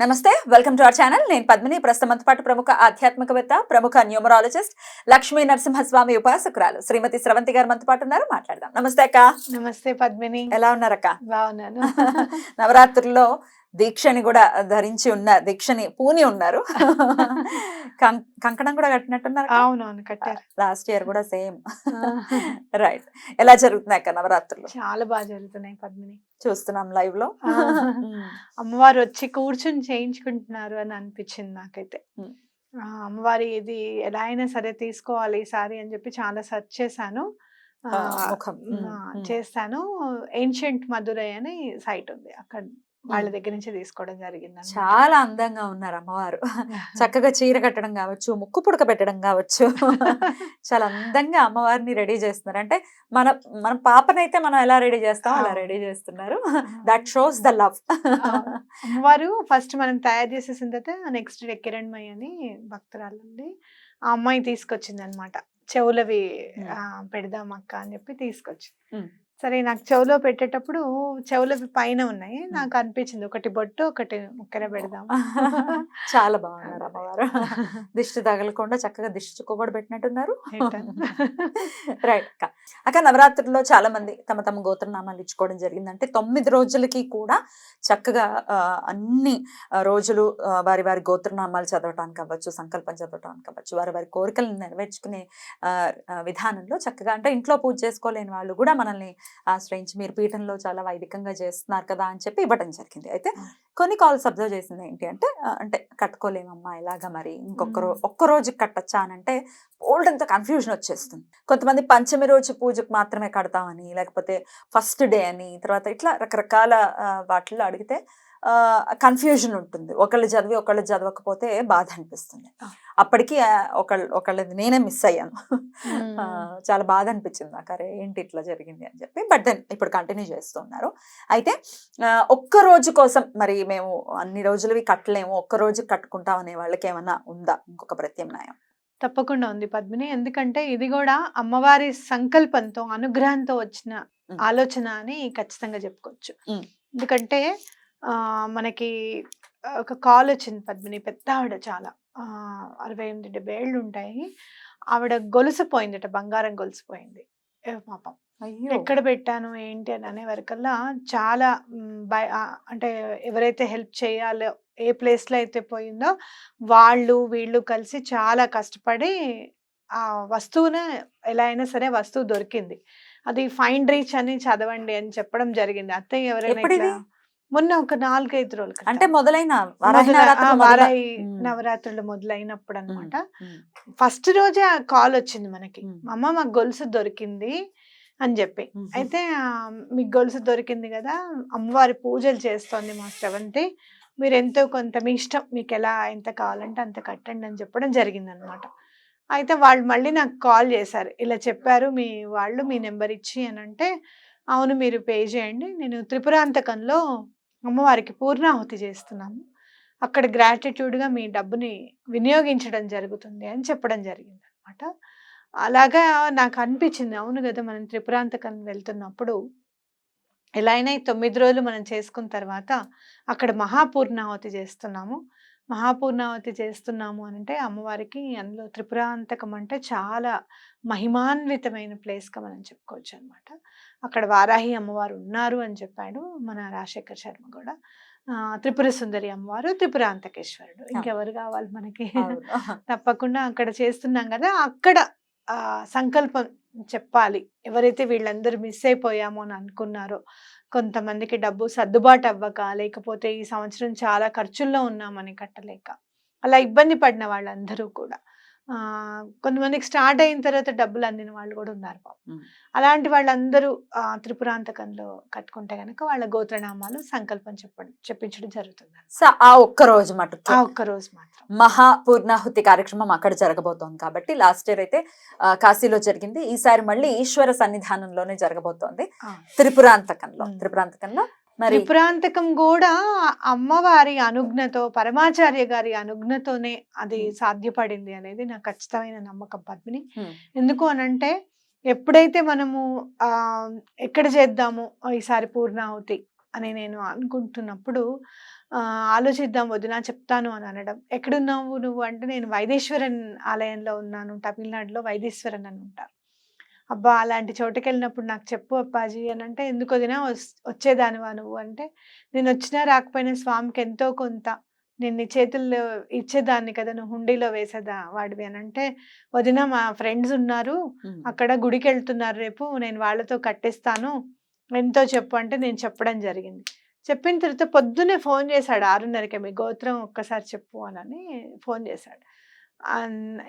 నమస్తే welcome to our channel. నేను పద్మిని ప్రస్తుతం పాటు ప్రముఖ ఆధ్యాత్మికవేత్త ప్రముఖ న్యూమరాలజిస్ట్ లక్ష్మీ నరసింహస్వామి ఉపాసకురాలు శ్రీమతి స్రవంతి గారు మనతో పాటు ఉన్నారు. మాట్లాడదాం. నమస్తే అక్క. నమస్తే పద్మిని. ఎలా ఉన్నారక్క? బాగున్నాను. నవరాత్రుల్లో దీక్షని కూడా ధరించి ఉన్న దీక్షని పూని ఉన్నారు. కంకణం కూడా కట్టినట్టున్నారు అవునవును కట్టారు. లాస్ట్ ఇయర్ కూడా సేమ్. రైట్. ఎలా జరుగుతున్నాయి అక్క నవరాత్రులు? చాలా బాగా జరుగుతున్నాయి పద్మిని. చూస్తున్నాం లైవ్లో. అమ్మవారు వచ్చి కూర్చుని చేయించుకుంటున్నారు అని అనిపించింది నాకైతే. అమ్మవారి ఇది ఎలా అయినా సరే తీసుకోవాలి ఈసారి అని చెప్పి చాలా సెర్చ్ చేశాను. చేస్తాను. ఏన్షియంట్ మధురై అని సైట్ ఉంది అక్కడ. వాళ్ళ. దగ్గర నుంచి తీసుకోవడం జరిగింది చాలా అందంగా ఉన్నారు అమ్మవారు. చక్కగా చీర కట్టడం కావచ్చు ముక్కు పుడక పెట్టడం కావచ్చు. చాలా అందంగా అమ్మవారిని రెడీ చేస్తున్నారు. అంటే మన మన పాపనైతే మనం ఎలా రెడీ చేస్తాం అలా. రెడీ చేస్తున్నారు. దట్ షోస్ ద లవ్ అమ్మవారు ఫస్ట్ మనం తయారు చేసేసిన తర్వాత నెక్స్ట్ డే కిరణ్మయ్య అని భక్తురాలు ఉంది ఆ అమ్మాయి తీసుకొచ్చింది అనమాట చెవులవి పెడదాం అక్క అని చెప్పి తీసుకొచ్చింది. సరే నాకు చెవులో పెట్టేటప్పుడు చెవులవి పైన ఉన్నాయి. నాకు అనిపించింది ఒకటి బొట్టు ఒకటి ముక్కర పెడదాం. చాలా బాగున్నారు అమ్మవారు. దిష్టి తగలకుండా చక్కగా దిష్టి చుక్క కూడా పెట్టినట్టున్నారు? రైట్ అక్క అక్క నవరాత్రుల్లో చాలా మంది తమ తమ గోత్రనామాలు ఇచ్చుకోవడం జరిగింది అంటే తొమ్మిది రోజులకి కూడా చక్కగా అన్ని రోజులు వారి వారి గోత్రనామాలు చదవటానికి అవ్వచ్చు సంకల్పం చదవటానికి అవ్వచ్చు వారి వారి కోరికలను నెరవేర్చుకునే విధానంలో చక్కగా అంటే ఇంట్లో పూజ చేసుకోలేని వాళ్ళు కూడా మనల్ని ఆశ్రయించి మీరు పీఠంలో చాలా వైదికంగా చేస్తున్నారు కదా అని చెప్పి ఇవ్వడం జరిగింది. అయితే కొన్ని కాల్స్ అబ్జర్వ్ చేసింది ఏంటి అంటే అంటే కట్టుకోలేమమ్మా ఎలాగా మరి? ఇంకొక ఒక్క రోజుకి కట్టచ్చా అని అంటే ఓల్డ్ అంత కన్ఫ్యూజన్ వచ్చేస్తుంది. కొంతమంది పంచమి రోజు పూజకు మాత్రమే కడతామని లేకపోతే ఫస్ట్ డే అని తర్వాత ఇట్లా రకరకాల వాటిల్లో అడిగితే కన్ఫ్యూజన్ ఉంటుంది. ఒకళ్ళు చదివి ఒకళ్ళు చదవకపోతే బాధ అనిపిస్తుంది. అప్పటికి ఒకళ్ళు ఒకళ్ళది నేనే మిస్ అయ్యాను. చాలా బాధ అనిపించింది నాకు. అరే ఏంటి ఇట్లా జరిగింది అని చెప్పి. బట్ దెన్ ఇప్పుడు కంటిన్యూ చేస్తున్నారు అయితే ఒక్క రోజు కోసం మరి మేము అన్ని రోజులవి కట్టలేము. ఒక్క రోజు కట్టుకుంటాం అనే వాళ్ళకి ఏమన్నా ఉందా? ఇంకొక ప్రత్యామ్నాయం. తప్పకుండా ఉంది పద్మిని. ఎందుకంటే ఇది కూడా అమ్మవారి సంకల్పంతో అనుగ్రహంతో వచ్చిన. ఆలోచన అని ఖచ్చితంగా చెప్పుకోవచ్చు. ఎందుకంటే మనకి ఒక కాల్ వచ్చింది పద్మిని పెద్ద ఆవిడ చాలా. అరవై ఎనిమిది డెబ్బై ఏళ్ళు ఉంటాయి ఆవిడ గొలుసు పోయిందట బంగారం గొలుసు పోయింది ఏ పాపం. అయ్యో! ఎక్కడ పెట్టాను? ఏంటి? అని అనే వరకల్లా చాలా బయ- అంటే ఎవరైతే హెల్ప్ చేయాలో ఏ place లో అయితే పోయిందో వాళ్ళు వీళ్ళు కలిసి చాలా కష్టపడి ఆ వస్తువునే ఎలా అయినా సరే వస్తువు దొరికింది. అది ఫైన్ రీచ్ అని చదవండి అని చెప్పడం జరిగింది. అత్తయ్య ఎవరైనా మొన్న ఒక నాలుగైదు రోజుల. అంటే మొదలైన మొదల- నవరాత్రులు మొదలైనప్పుడు అన్నమాట ఉమ్. ఫస్ట్ రోజే కాల్ వచ్చింది మనకి. అమ్మ మాకు గొలుసు దొరికింది అని చెప్పి. అయితే మీకు గొలుసు దొరికింది కదా అమ్మవారి పూజలు చేస్తోంది మా శ్రవంతి మీరు ఎంతో కొంత మీ ఇష్టం మీకు ఎలా ఎంత కావాలంటే అంత కట్టండి అని చెప్పడం జరిగింది అనమాట అయితే వాళ్ళు మళ్ళీ నాకు కాల్ చేశారు. ఇలా చెప్పారు మీ వాళ్ళు మీ నెంబర్ ఇచ్చి అని అంటే అవును మీరు పే చేయండి. నేను త్రిపురాంతకంలో అమ్మవారికి పూర్ణాహుతి చేస్తున్నాము. అక్కడ గ్రాటిట్యూడ్గా మీ డబ్బుని వినియోగించడం జరుగుతుంది అని చెప్పడం జరిగింది అనమాట అలాగా నాకు అనిపించింది. అవును కదా మనం త్రిపురాంతకం వెళ్తున్నప్పుడు ఎలా అయినా ఈ తొమ్మిది రోజులు మనం చేసుకున్న తర్వాత అక్కడ మహాపూర్ణాహుతి చేస్తున్నాము. మహాపూర్ణావతి చేస్తున్నాము అని అంటే అమ్మవారికి అందులో త్రిపురాంతకం అంటే చాలా మహిమాన్వితమైన ప్లేస్గా మనం చెప్పుకోవచ్చు అనమాట అక్కడ వారాహి అమ్మవారు ఉన్నారు అని చెప్పాడు మన రాజశేఖర్ శర్మ కూడా. త్రిపుర సుందరి అమ్మవారు త్రిపురాంతకేశ్వరుడు. ఇంకెవరు కావాలి మనకి. తప్పకుండా అక్కడ చేస్తున్నాం కదా అక్కడ సంకల్పం చెప్పాలి. ఎవరైతే వీళ్ళందరూ మిస్ అయిపోయామో అని అనుకున్నారో కొంతమందికి డబ్బు సర్దుబాటు అవ్వక లేకపోతే ఈ సంవత్సరం చాలా ఖర్చుల్లో ఉన్నామని కట్టలేక అలా ఇబ్బంది పడిన వాళ్ళందరూ కూడా. కొంతమందికి స్టార్ట్ అయిన తర్వాత డబ్బులు అందిన వాళ్ళు కూడా ఉన్నారు పాపం. అలాంటి వాళ్ళందరూ త్రిపురాంతకంలో కట్టుకుంటే గనక వాళ్ళ గోత్రనామాలు సంకల్పం చెప్పడం చెప్పించడం జరుగుతుంది సో ఆ ఒక్క రోజు మటుకు. ఆ ఒక్క రోజు మాత్రం. మహా పూర్ణాహుతి కార్యక్రమం అక్కడ జరగబోతోంది కాబట్టి లాస్ట్ ఇయర్ అయితే కాశీలో జరిగింది. ఈసారి మళ్ళీ ఈశ్వర సన్నిధానంలోనే జరగబోతోంది. త్రిపురాంతకంలో. త్రిపురాంతకంలో మరి త్రిపురాంతకం కూడా అమ్మవారి అనుజ్ఞతో పరమాచార్య గారి అనుజ్ఞతోనే అది. సాధ్యపడింది అనేది నాకు ఖచ్చితమైన నమ్మకం పద్మిని. ఎందుకు అనంటే ఎప్పుడైతే మనము ఆ ఎక్కడ చేద్దాము ఈసారి పూర్ణాహుతి అని నేను అనుకుంటున్నప్పుడు ఆ ఆలోచిద్దాం వదినా చెప్తాను అని అనడం ఎక్కడున్నావు నువ్వు అంటే నేను వైదేశ్వరన్ ఆలయంలో ఉన్నాను తమిళనాడులో వైదేశ్వరన్ అని ఉంటారు అబ్బా! అలాంటి చోటుకి వెళ్ళినప్పుడు నాకు చెప్పు అప్పాజీ అని అంటే ఎందుకు వదినా వచ్చేదానివా నువ్వు? అంటే నేను వచ్చినా రాకపోయినా స్వామికి ఎంతో కొంత. నేను నీ చేతుల్లో ఇచ్చేదాన్ని కదా నువ్వు హుండీలో వేసేదా వాడివి అని అంటే వదిన మా ఫ్రెండ్స్ ఉన్నారు. అక్కడ గుడికి వెళ్తున్నారు రేపు. నేను వాళ్ళతో కట్టిస్తాను. ఎంతో చెప్పు అంటే నేను చెప్పడం జరిగింది. చెప్పిన తర్వాత పొద్దున్నే ఫోన్ చేశాడు ఆరున్నరకే. మీ గోత్రం ఒక్కసారి చెప్పు అని ఫోన్ చేశాడు.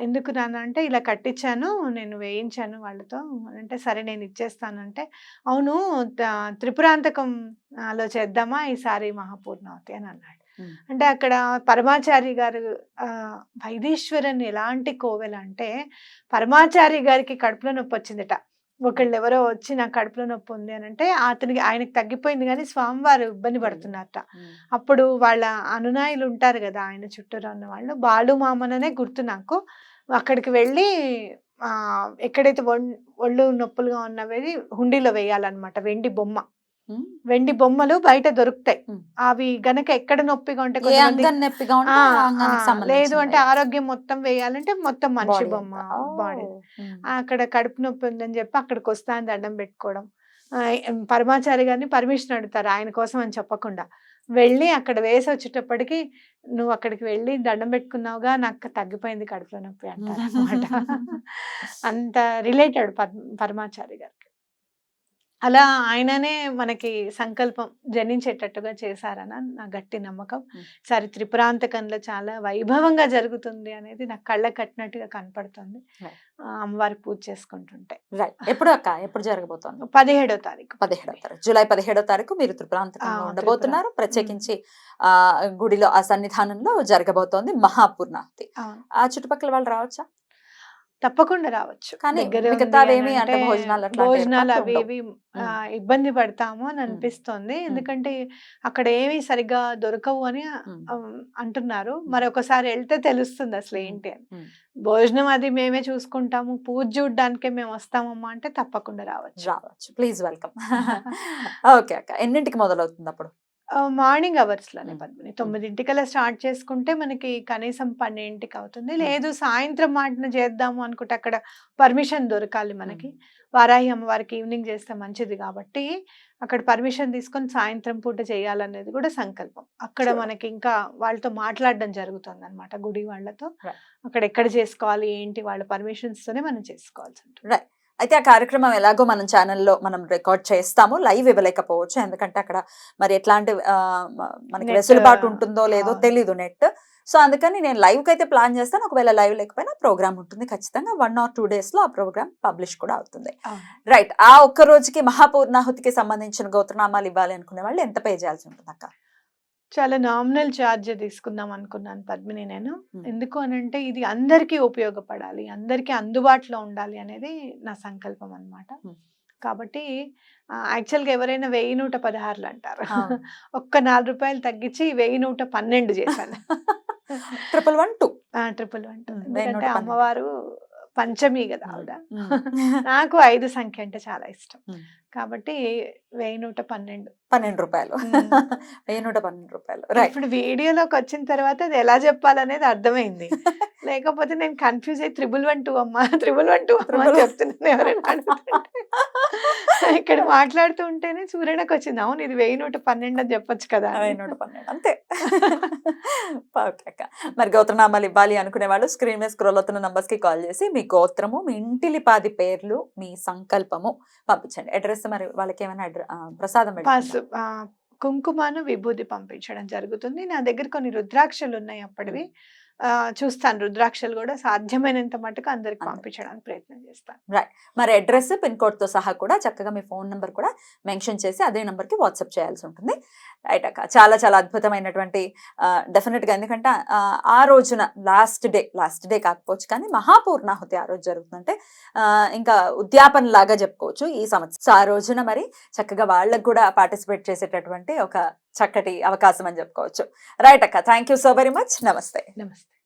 ఎందుకు నాన్న అంటే ఇలా కట్టించాను నేను వేయించాను వాళ్ళతో. అంటే సరే నేను ఇచ్చేస్తాను అంటే అవును త- త్రిపురాంతకం ఆ, లో చేద్దామా? ఈసారి మహాపూర్ణావతి అని అన్నాడు. అంటే అక్కడ పరమాచారి గారు వైదీశ్వరన్ ఎలాంటి కోవెల అంటే పరమాచారి గారికి కడుపులో నొప్పి వచ్చిందట ఒకళ్ళు ఎవరో వచ్చి నాకు కడుపులో నొప్పి ఉంది అని అంటే అతనికి ఆయనకి తగ్గిపోయింది కానీ స్వామివారు ఇబ్బంది పడుతున్నారట. అప్పుడు వాళ్ళ అనునాయులు ఉంటారు కదా ఆయన చుట్టూరు ఉన్న వాళ్ళు బాలు మామననే గుర్తు నాకు అక్కడికి వెళ్ళి ఎక్కడైతే ఒళ్ళు నొప్పులుగా ఉన్నవి హుండీలో వేయాలన్నమాట వెండి బొమ్మ. వెండి బొమ్మలు బయట దొరుకుతాయి. అవి గనక ఎక్కడ నొప్పిగా ఉంటే నొప్పిగా లేదు అంటే ఆరోగ్యం మొత్తం వేయాలంటే మొత్తం మనిషి బొమ్మ బాడీ. అక్కడ కడుపు నొప్పి ఉందని చెప్పి అక్కడికి వస్తాను దండం పెట్టుకోవడం. పరమాచారి గారిని పర్మిషన్ అడుగుతారు ఆయన కోసం అని చెప్పకుండా. వెళ్ళి అక్కడ వేసి వచ్చేటప్పటికి నువ్వు అక్కడికి వెళ్ళి దండం పెట్టుకున్నావుగా నాకు తగ్గిపోయింది కడుపులో నొప్పి అంటారు అనమాట అంత రిలేటెడ్ పరమాచారి గారికి అలా ఆయననే మనకి సంకల్పం జనించేటట్టుగా చేశారని నా గట్టి నమ్మకం. సరే త్రిపురాంతకంలో చాలా వైభవంగా జరుగుతుంది అనేది నాకు కళ్ళ కట్టినట్టుగా కనపడుతుంది. అమ్మవారి పూజ చేసుకుంటుంటే. రైట్. ఎప్పుడు అక్క? ఎప్పుడు జరగబోతోంది? పదిహేడో తారీఖు. పదిహేడో తారీఖు. జూలై పదిహేడో తారీఖు మీరు త్రిపురాంతకంలో ఉండబోతున్నారు. ప్రత్యేకించి ఆ గుడిలో ఆ సన్నిధానంలో జరగబోతోంది మహాపూర్ణాహుతి. ఆ చుట్టుపక్కల వాళ్ళు రావచ్చా? తప్పకుండా రావచ్చు. అంటే భోజనాలు అవి. ఇవి ఇబ్బంది పడతాము అని అనిపిస్తోంది. ఎందుకంటే అక్కడ ఏమీ సరిగ్గా దొరకవు అని అంటున్నారు. మరి ఒకసారి వెళ్తే తెలుస్తుంది అసలు. ఏంటి అని. భోజనం అది మేమే చూసుకుంటాము. పూజ చూడడానికే మేము వస్తామమ్మా అంటే తప్పకుండా రావచ్చు. రావచ్చు. Please welcome. ఓకే అక్క. ఎన్నింటికి మొదలవుతుంది అప్పుడు? మార్నింగ్ అవర్స్లోనే మ్మ్. పద్మిని తొమ్మిదింటికల్లా స్టార్ట్ చేసుకుంటే మనకి కనీసం పన్నెండింటికి అవుతుంది. లేదు సాయంత్రం మాటన చేద్దాము అనుకుంటే అక్కడ పర్మిషన్ దొరకాలి మనకి వారాహి అమ్మవారికి ఈవినింగ్ చేస్తే మంచిది కాబట్టి అక్కడ పర్మిషన్ తీసుకొని సాయంత్రం పూట చేయాలనేది కూడా సంకల్పం అక్కడ. మనకి ఇంకా వాళ్ళతో మాట్లాడడం జరుగుతుంది అనమాట గుడి వాళ్ళతో. అక్కడ ఎక్కడ చేసుకోవాలి ఏంటి వాళ్ళ పర్మిషన్స్ తోనే మనం చేసుకోవాల్సి ఉంటుంది అయితే ఆ కార్యక్రమం ఎలాగో మనం ఛానల్లో మనం రికార్డ్ చేస్తాము లైవ్ ఇవ్వలేకపోవచ్చు. ఎందుకంటే అక్కడ మరి ఎట్లాంటి మనకి వెసులుబాటు ఉంటుందో లేదో. తెలీదు నెట్. సో అందుకని నేను లైవ్కి అయితే ప్లాన్ చేస్తాను. ఒకవేళ లైవ్ లేకపోయినా ప్రోగ్రామ్ ఉంటుంది ఖచ్చితంగా. వన్ ఆర్ టూ డేస్లో ఆ ప్రోగ్రామ్ పబ్లిష్ కూడా అవుతుంది. రైట్. ఆ ఒక్క రోజుకి మహాపూర్ణాహుతికి సంబంధించిన గోత్రనామాలు ఇవ్వాలి అనుకునే వాళ్ళు ఎంత పే చేయాల్సి ఉంటుంది అక్క చాలా నామినల్ ఛార్జ్ తీసుకుందాం అనుకున్నాను పద్మిని నేను. ఎందుకు అని అంటే ఇది అందరికీ ఉపయోగపడాలి అందరికీ అందుబాటులో ఉండాలి అనేది నా సంకల్పం అన్నమాట Hmm. కాబట్టి యాక్చువల్గా ఎవరైనా వెయ్యి నూట పదహారులు అంటారు. ఒక్క నాలుగు రూపాయలు తగ్గించి వెయ్యి నూట పన్నెండు చేశాను triple one two triple one నూట ఎందుకంటే. అమ్మవారు పంచమి కదా ఆవిడ నాకు ఐదు సంఖ్య అంటే చాలా ఇష్టం. కాబట్టి వెయ్యి నూట పన్నెండు పన్నెండు రూపాయలు. వెయ్యి నూట పన్నెండు రూపాయలు ఇప్పుడు వీడియోలోకి వచ్చిన తర్వాత అది ఎలా చెప్పాలనేది అర్థమైంది లేకపోతే నేను కన్ఫ్యూజ్ అయ్యి త్రిబుల్ వన్ టూ అమ్మా త్రిబుల్ వన్ టూ అమ్మా. చెప్తున్నాను ఎవరైనా. ఇక్కడ మాట్లాడుతూ ఉంటేనే సూర్యనకు వచ్చింది అవును ఇది వెయ్యి నూట పన్నెండు అని చెప్పొచ్చు కదా. వెయ్యి నూట పన్నెండు అంతే. ఓకే అక్క మరి గోత్రనామాలు ఇవ్వాలి అనుకునే వాళ్ళు స్క్రీన్ మీద స్క్రోల్ అవుతున్న నంబర్స్కి కాల్ చేసి మీ గోత్రము మీ ఇంటిలిపాది పేర్లు మీ సంకల్పము పంపించండి. అడ్రస్ మరి వాళ్ళకి ఏమైనా ప్రసాదం కుంకుమాను విభూది పంపించడం జరుగుతుంది. నా దగ్గర కొన్ని రుద్రాక్షలు ఉన్నాయి అప్పటివి. చూస్తాను. రుద్రాక్షలు కూడా సాధ్యమైనంత మటుకు అందరికి. పంపించడానికి ప్రయత్నం చేస్తాను. మరి అడ్రస్ పిన్ కోడ్తో సహా కూడా చక్కగా మీ ఫోన్ నెంబర్ కూడా మెన్షన్ చేసి అదే నెంబర్కి వాట్సాప్ చేయాల్సి ఉంటుంది. రైట్ అక్క చాలా చాలా అద్భుతమైనటువంటి డెఫినెట్గా ఎందుకంటే ఆ, రోజున లాస్ట్ డే లాస్ట్ డే కాకపోవచ్చు కానీ మహాపూర్ణాహుతి ఆ రోజు జరుగుతుందంటే ఇంకా ఉద్యాపన లాగా చెప్పుకోవచ్చు ఈ సంవత్సరం. ఆ రోజున మరి చక్కగా వాళ్ళకు కూడా పార్టిసిపేట్ చేసేటటువంటి ఒక చక్కటి అవకాశం అని చెప్పుకోవచ్చు. రైట్ అక్క thank you so very much నమస్తే. నమస్తే.